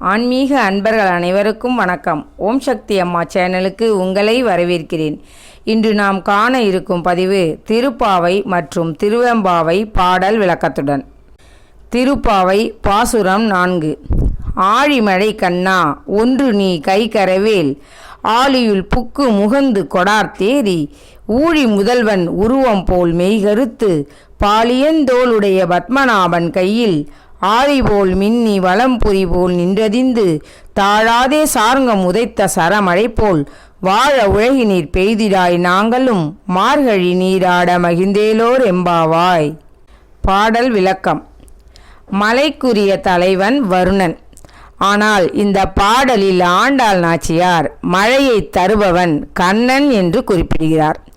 ஆன்மீக அன்பர்கள் அனைவருக்கும் வணக்கம். ஓம் சக்தி அம்மா சேனலுக்கு உங்களை வரவேற்கிறேன். இன்று நாம் காண இருக்கும் பதிவு திருப்பாவை மற்றும் திருவெம்பாவை பாடல் விளக்கத்துடன். திருப்பாவை பாசுரம் நான்கு. ஆழிமழை கண்ணா ஒன்று நீ கை கரவேல். ஆழியுள் புக்கு முகந்து கொடார் தேரி ஊழி முதல்வன் உருவம் போல் மெய்கருத்து. பாலியந்தோளுடைய பத்மநாபன் கையில் ஆரிபோல் மின்னி வலம்புரி போல் நின்றதிந்து தாழாதே சார்ங்கம் உதைத்த சரமழை போல் வாழ உலகினீர் பெய்திடாய் நாங்களும் மார்கழி நீராட மகிழ்ந்தேலோர் எம்பாவாய். பாடல் விளக்கம். மலைக்குரிய தலைவன் வருணன். ஆனால் இந்த பாடலில் ஆண்டாள் நாச்சியார் மழையை தருபவன் கண்ணன் என்று குறிப்பிடுகிறார்.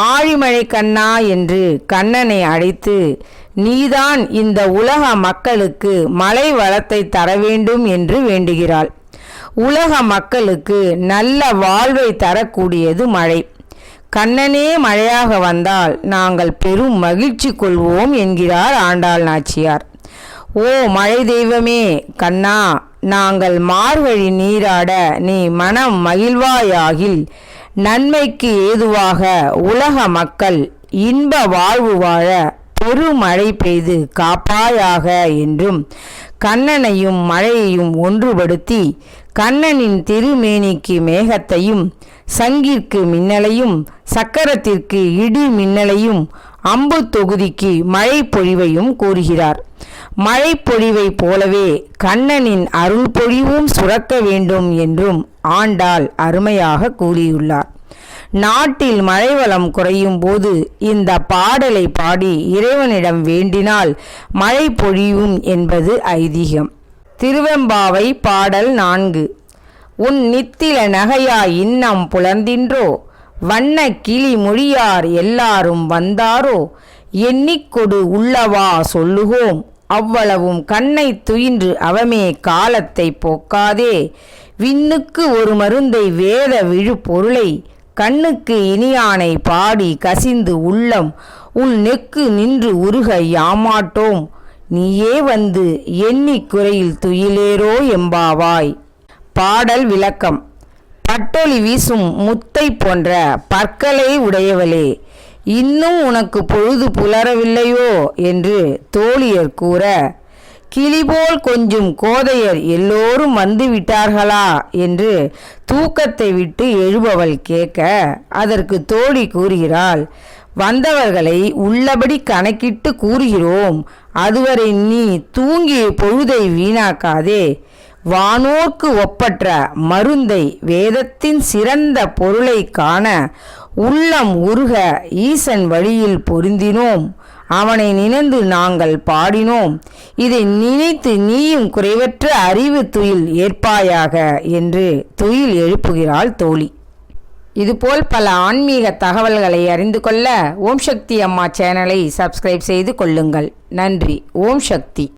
ஆழிமழை கண்ணா என்று கண்ணனை அழைத்து நீதான் இந்த உலக மக்களுக்கு மலை வளத்தை தர வேண்டும் என்று வேண்டுகிறாள். உலக மக்களுக்கு நல்ல வாழ்வை தரக்கூடியது மழை. கண்ணனே மழையாக வந்தால் நாங்கள் பெரும் மகிழ்ச்சி கொள்வோம் என்கிறார் ஆண்டாள் நாச்சியார். ஓ மழை தெய்வமே கண்ணா நாங்கள் மார்வழி நீராட நீ மனம் மகிழ்வாயாகில் நன்மைக்கு ஏதுவாக உலக மக்கள் இன்ப வாழ்வு வாழ பெருமழை பெய்து காப்பாயாக என்றும் கண்ணனையும் மழையையும் ஒன்றுபடுத்தி கண்ணனின் திருமேனிக்கு மேகத்தையும் சங்கிற்கு மின்னலையும் சக்கரத்திற்கு இடி மின்னலையும் அம்பு தொகுதிக்கு மழை பொழிவையும் கூறுகிறார். மழை பொழிவை போலவே கண்ணனின் அருள் பொழிவும் சுரக்க வேண்டும் என்றும் ஆண்டாள் அருமையாக கூறியுள்ளார். நாட்டில் மழை வளம் குறையும் போது இந்த பாடலை பாடி இறைவனிடம் வேண்டினால் மழை பொழியும் என்பது ஐதீகம். திருவெம்பாவை பாடல் நான்கு. உன் நித்தில நகையாய் இன்னம் புலர்ந்தின்றோ வண்ண கிளி மொழியார் எல்லாரும் வந்தாரோ? எண்ணிக்கொடு உள்ளவா சொல்லுகோம் அவ்வளவும் கண்ணை துயின்று அவமே காலத்தை போக்காதே. விண்ணுக்கு ஒரு மருந்தை வேத விழு பொருளை கண்ணுக்கு இனியானை பாடி கசிந்து உள்ளம் உன் நெக்கு நின்று உருக யாமாட்டோம். நீயே வந்து எண்ணி குறையில் துயிலேரோ எம்பாவாய். பாடல் விளக்கம். பட்டொளி வீசும் முத்தை போன்ற பற்களை உடையவளே இன்னும் உனக்கு பொழுது புலரவில்லையோ? என்று தோழியர் கூற கிளிபோல் கொஞ்சம் கோதையர் எல்லோரும் வந்து விட்டார்களா என்று தூக்கத்தை விட்டு எழுபவள் கேட்க அதற்கு தோழி கூறுகிறாள் வந்தவர்களை உள்ளபடி கணக்கிட்டு கூறுகிறோம். அதுவரை நீ தூங்கிய பொழுதை வீணாக்காதே. வானோர்க்கு ஒப்பற்ற மருந்தை வேதத்தின் சிறந்த பொருளை காண உள்ளம் உருக ஈசன் வழியில் பொருந்தினோம். அவனை நினைந்து நாங்கள் பாடினோம். இதை நினைத்து நீயும் குறைவற்ற அறிவு துயில் ஏற்பாயாக என்று துயில் எழுப்புகிறாள் தோழி. இதுபோல் பல ஆன்மீக தகவல்களை அறிந்து கொள்ள ஓம் சக்தி அம்மா சேனலை சப்ஸ்கிரைப் செய்து கொள்ளுங்கள். நன்றி. ஓம் சக்தி.